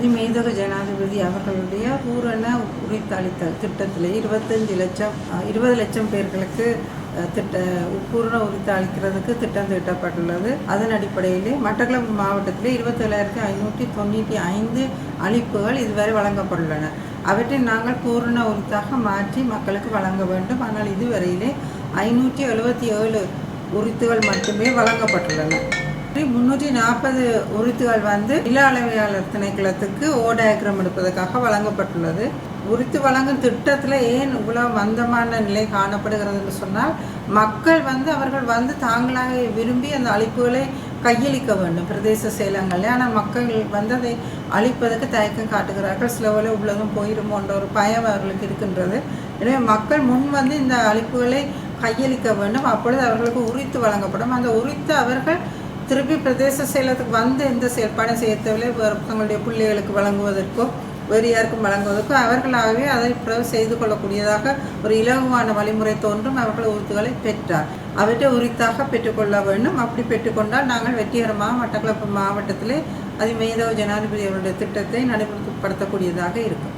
அதிமேதக ஜனாதிபதி அவர்களுடைய பூரண உரித்தளித்தல் திட்டத்தில் இருபத்தஞ்சு லட்சம் இருபது லட்சம் பேர்களுக்கு திட்ட பூரண உரித்து அளிக்கிறதுக்கு திட்டம் தீட்டப்பட்டுள்ளது. அதன் அடிப்படையிலே மட்டக்களப்பு மாவட்டத்திலே இருபத்தேழாயிரத்தி ஐநூற்றி தொண்ணூற்றி ஐந்து அளிப்புகள் இதுவரை வழங்கப்பட்டுள்ளன. அவற்றை நாங்கள் பூரண உரித்தாக மாற்றி மக்களுக்கு வழங்க வேண்டும். ஆனால் இதுவரையிலே ஐநூற்றி எழுபத்தி ஏழு உரித்துகள் மட்டுமே வழங்கப்பட்டுள்ளன. முன்னூற்றி நாற்பது உரித்துகள் வந்து நில அளவையாளர் திணைக்களத்துக்கு ஓ டயக்ராம் எடுப்பதற்காக வழங்கப்பட்டுள்ளது. உரித்து வழங்கும் திட்டத்தில் ஏன் இவ்வளோ மந்தமான நிலை காணப்படுகிறதுன்னு சொன்னால் மக்கள் வந்து அவர்கள் வந்து தாங்களாக விரும்பி அந்த அழிப்புகளை கையளிக்க வேண்டும். பிரதேச செயலங்களில் ஆனால் மக்கள் வந்து அதை அழிப்பதற்கு தயக்கம் காட்டுகிறார்கள். சில வேளை உள்ளதும் போயிருமோன்ற ஒரு பயம் அவர்களுக்கு இருக்கின்றது. எனவே மக்கள் முன் வந்து இந்த அழிப்புகளை கையளிக்க வேண்டும். அப்பொழுது அவர்களுக்கு உரித்து வழங்கப்படும். அந்த உரித்து அவர்கள் திருப்பி பிரதேச செயலத்துக்கு வந்து எந்த செயற்பாடும் செய்ய தேவையில்லை தங்களுடைய பிள்ளைகளுக்கு வழங்குவதற்கோ வேறு யாருக்கும் வழங்குவதற்கோ அவர்களாகவே அதை பிறகு செய்து கொள்ளக்கூடியதாக ஒரு இலகுவான வழிமுறை தோன்றும். அவர்கள் உறுத்துகளை பெற்றார். அவற்றை உரித்தாக பெற்றுக்கொள்ள வேண்டும். அப்படி பெற்றுக்கொண்டால் நாங்கள் வெற்றிகரமாக மட்டக்களப்பு மாவட்டத்திலே அதிமேதவ ஜனாதிபதி அவருடைய திட்டத்தை நடைமுறைப்படுத்தக்கூடியதாக இருக்கும்.